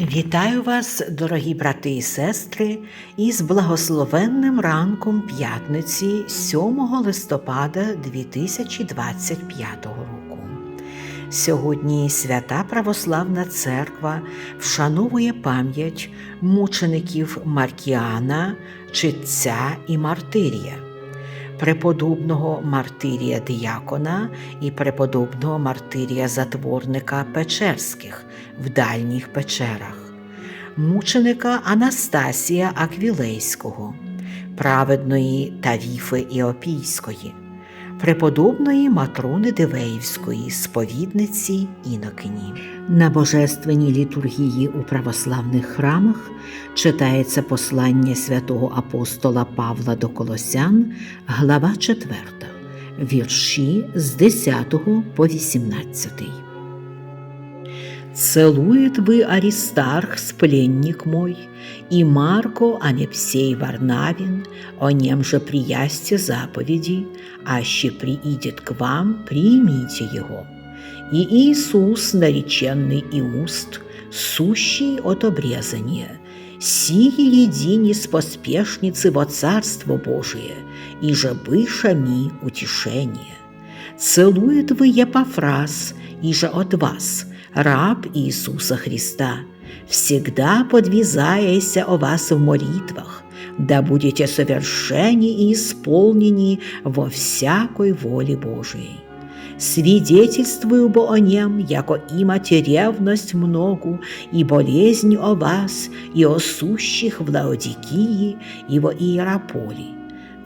Вітаю вас, дорогі брати і сестри, із благословенним ранком п'ятниці 7 листопада 2025 року. Сьогодні свята Православна Церква вшановує пам'ять мучеників Маркіана, Читця і Мартирія, преподобного Мартирія Діякона і преподобного Мартирія Затворника Печерських в дальніх печерах, мученика Анастасія Аквілейського, праведної Тавіфи Іопійської, преподобної Матрони Дивеївської, сповідниці Інокині. На божественній літургії у православних храмах читається послання святого апостола Павла до Колосян, глава 4, вірші з 10 по 18. Целует вы Аристарх, спленник мой, и Марко, Анепсей Варнавин, о нем же приясьте заповеди, аще приидет к вам, примите его. И Иисус, нареченный Иуст, сущий от обрезания, сии едини с поспешницы во Царство Божие, и же ми утешение. Целует вы Епафраз, и же от вас, раб Иисуса Христа, всегда подвязаяся о вас в молитвах, да будете совершенни и исполнени во всякой воле Божией. Свидетельствую бо о нем, яко имате ревность многу и болезнь о вас, и о сущих в Лаодикии и во Иераполе.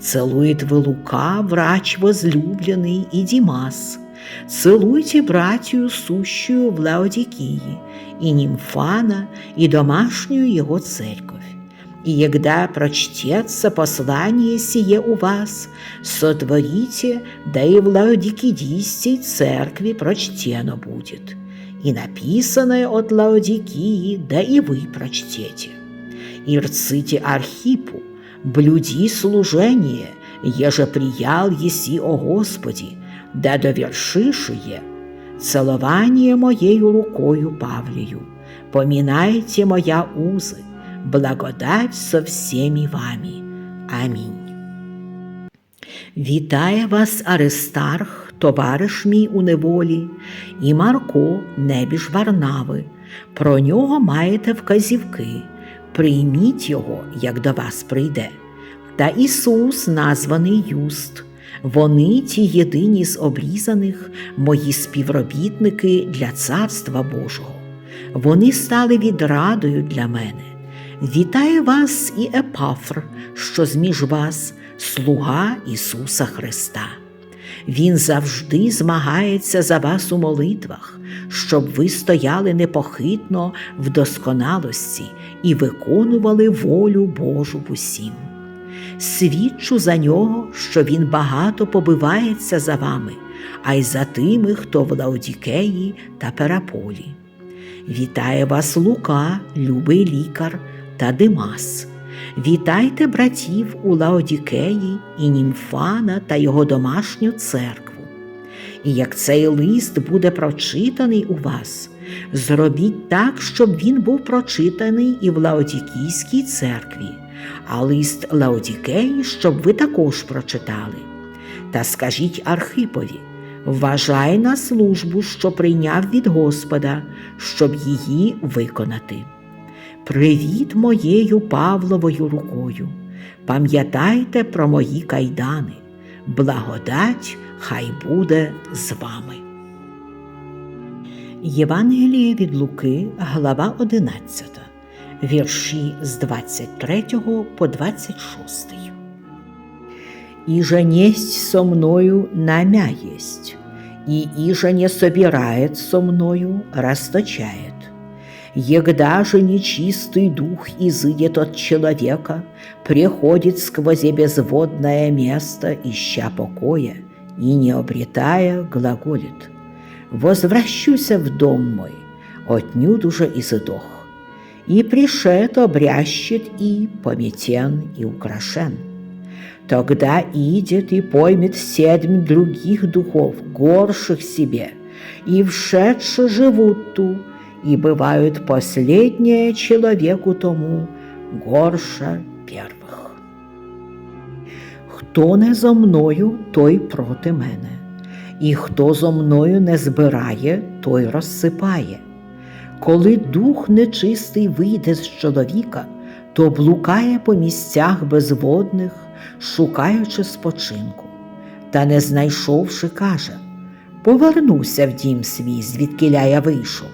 Целует вы Лука, врач возлюбленный, и Димас. Целуйте братью сущую в Лаодикии, и Нимфана, и домашнюю его церковь. И егда прочтется послание сие у вас, сотворите, да и в Лаодикидийской церкви прочтено будет. И написанное от Лаодикии, да и вы прочтете. И рците Архипу, блюди служение, еже приял еси о Господи, да довершишие, целование моею рукою Павлею, поминайте моя узы, благодать со всеми вами. Амінь. Вітає вас Аристарх, товариш мій у неволі, і Марко, небіж Варнави. Про нього маєте вказівки. Прийміть його, як до вас прийде. Та Ісус, названий Юст. Вони ті єдині з обрізаних, мої співробітники для Царства Божого. Вони стали відрадою для мене. Вітає вас і Епафр, що зміж вас, слуга Ісуса Христа. Він завжди змагається за вас у молитвах, щоб ви стояли непохитно в досконалості і виконували волю Божу в усім. Свідчу за нього, що він багато побивається за вами, а й за тими, хто в Лаодікеї та Пераполі. Вітає вас Лука, любий лікар та Димас. Вітайте братів у Лаодікеї і Німфана та його домашню церкву. І як цей лист буде прочитаний у вас, зробіть так, щоб він був прочитаний і в Лаодікійській церкві, а лист Лаодікеї, щоб ви також прочитали. Та скажіть Архипові, вважай на службу, що прийняв від Господа, щоб її виконати. Привіт моєю Павловою рукою, пам'ятайте про мої кайдани, благодать хай буде з вами. Євангеліє від Луки, глава 11, вірші з 23 по 26. «Иже несть со мною намя есть, и иже не собирает со мною, расточает. Егда же нечистый дух изыдет от человека, приходит сквозь безводное место, ища покоя, и, не обретая, глаголит. «Возвращуся в дом мой, отнюдь уже и задох. И пришед обрящет и пометен и украшен. Тогда идет и поймет седьм других духов, горших себе, и вшедшие живут ту, и бывают последние человеку тому горше первых. Хто не зо мною, той проти мене, і хто зо мною не збирає, той розсипає. Коли дух нечистий вийде з чоловіка, то блукає по місцях безводних, шукаючи спочинку, та не знайшовши, каже Повернуся в дім свій, звідкиля я вийшов,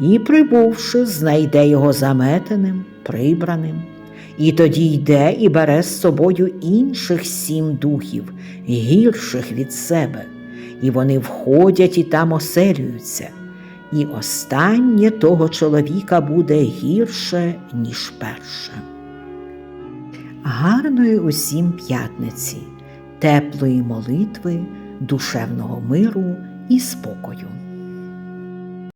і, прибувши, знайде його заметеним, прибраним, і тоді йде і бере з собою інших сім духів, гірших від себе, і вони входять і там оселюються, і останнє того чоловіка буде гірше, ніж перше. Гарної усім п'ятниці, теплої молитви, душевного миру і спокою.